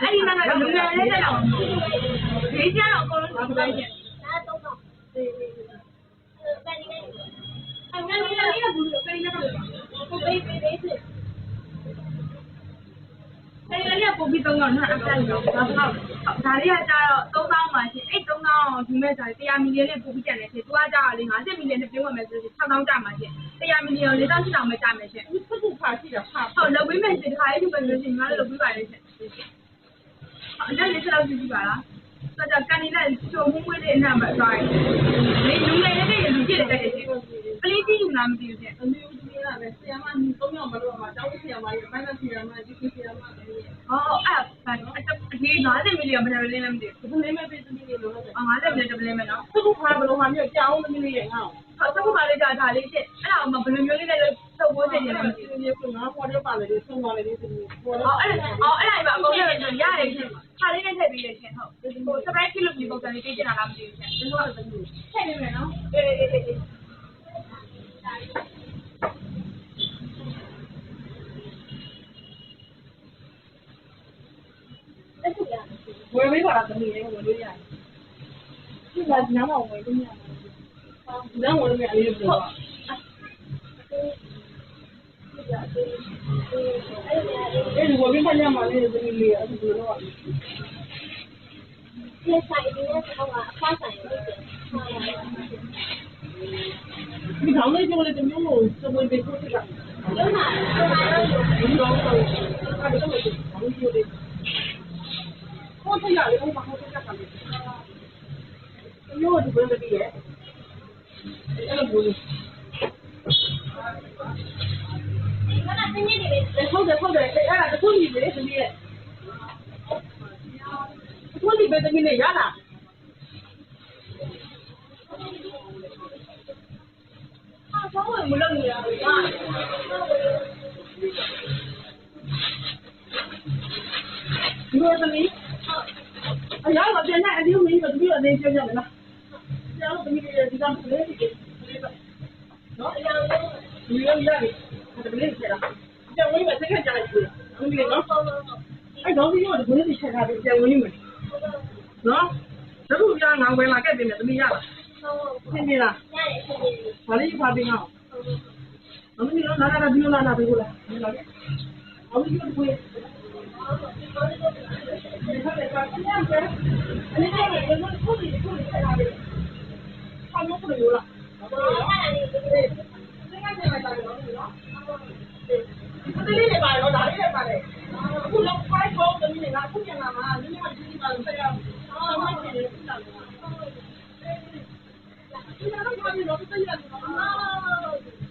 阿姨那个什么人家老，谁家老公人家东东，对对对，是干干干，干干干干干干干干。没没没事。哎，你不比东东，你还干什么？啥的呀？在东东嘛是，哎，东东，前面在第二名的，你不比见的是，多少家？你看这名的是比我们是是超当家嘛是，第二名的，你当时当没家没去？你不怕去的怕？好，那外面是他，就本身是，你看那个外面是。 ပဲကျမယ်ရှင်ဒီခုခုဖာရှိတာဖာဟုတ်လုပ်ပေးမယ်ရှင်ဒီခါလေးယူမယ်ဆိုရင်ငါလည်းလုပ်ပေးပါလေရှင်အဲ့ဒါလေးချက်တော့ကြည့်ကြည့်ပါလားဆိုတော့ကန်နေလိုက်ချုံမှုမွေးတဲ့အနံ့မှာသွားရင်ဒီလူငယ်လေးတွေလူကြည့်တဲ့တက်တယ်ရှင်ပလေးကြီးယူလားမသိဘူးရှင်အမျိုးကြီးရပဲဆရာမညီသုံးယောက်မလို့မှာတောင်းဆရာမကြီးမိုင်းနဲ့ဆရာမကြီးဒီဆရာမကြီးဟောအဲ့ဒါဒီ50မီလီယံဘယ်လိုလဲမသိဘူးဒီလေးမဲ့ပြည်သူတွေလို့လည်း။50မီလီယံတပလင်းမယ်နော်ခုခုဖာဘလို့ဟာမျိုးကြောင်းသမီးလေးရဲ့ငါ့။ဟုတ်တစ်ခုမှလေးကြာဒါလေးရှစ်။အဲ့ဒါမှဘယ်လိုမျိုးလေးလဲသုတ်ပိုးချင်တယ်လဲမသိဒီဘူးနေ့ကငါပေါ်တော့ပါလေဆုံးသွားလေဒီသမီးပေါ်။တော့အော်အဲ့ဒါအော်အဲ့ဒါပဲအကုန်လုံးရတယ်ရှင့်။ ခါလေးနဲ့ထည့်ပေးတယ်ရှင့်ဟုတ်။ဟို surprise ဖြစ်လို့ဒီပုံစံလေးပေးချင်တာလားမသိဘူးရှင့်ဒီလိုသမီး။ထည့်ပေးမယ်နော်။အေးအေးအေးအေးတက်ခုရဝယ်ပေးပါလားသမီးလေးဝယ်လို့ရတယ်ဒီကညမဝယ်လို့ရတယ်ညမဝယ်လို့ရတယ်လို့ပြောအဲ့ 哎，我没看见嘛，那是什么？电视里面什？上那个？你看到就没有，只有一堆东西上。有啥？有啥？有有？还有这么些，还有这。我他家的，我把他家啥的？哎呦，这不要脸！这个不是。 ဟုတ်တယ်ဟုတ်တယ်အဲ့ဒါတခုကြီးလေသမီးရဲ့တခုကြီးပဲသမီးနဲ့ရလား ။အာဆောင်းဝင်မလုပ်နေရဘူး။ ဒီလိုသမီးအရာမပြန်နိုင်အဒီမင်းတို့ဒီလိုအနေပြောကြမလားကျန်တော့သမီးတွေဒီကံလေးတွေနော်အရာဒီလိုရတယ်ဒါ လည်းဆက်လာကျန်ဝင်မစက်ခကြလိုက်ပြီသမီးလေးနော်အဲ့တော့ဒီလိုဒီလိုချက်ထားပြီးကျန်ဝင်နေမယ်နော်တခုပြငါဝယ်လာခဲ့ပြီသမီးရလားဟုတ်သင်ပြီလားရတယ်ဖြစ်နေတယ်ဘာလေးဖာပြီးငါသမီးနော်နာနာဒီလိုလာလာပြီးလားအောင်ဒီလိုကိုယ်ဒီခါလေးပါပြန်ပြန်အဲ့ဒီကလည်းဘယ်လိုခုလေးခုလေးဆက်လာပြီ။ဘာလို့လဲလား။ဘာလို့လဲ။ဒီကနေ့ပြန်လာတယ်နော်။ ဒီလေးတွေပါတော့ဒါလေးတွေပါတယ်။အခုလောက်ဖိုက်ဖို့တမီးငါခုပြန်လာမှာနည်းနည်းမှဒီဒီပါလို့ဆက်ရအောင်။အော်မိုက်တယ်ပြန်လာမှာ။ဒီကတော့ဘာလို့လဲဆက်ရအောင်။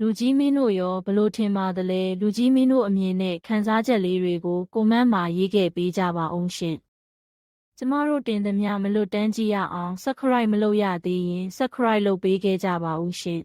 လူကြီးမင်းတို့ရောဘလို့ထင်ပါသလဲလူကြီးမင်းတို့အမြင်နဲ့ခန်းစားချက်လေးတွေကို ကွန်မန့်မှာရေးခဲ့ပေးကြပါအောင်ရှင် ကျမတို့တင်သမျှမလွတ်တမ်းကြည့်ရအောင် subscribe မလုပ်ရသေးရင် subscribe လုပ်ပေးခဲ့ကြပါဦးရှင်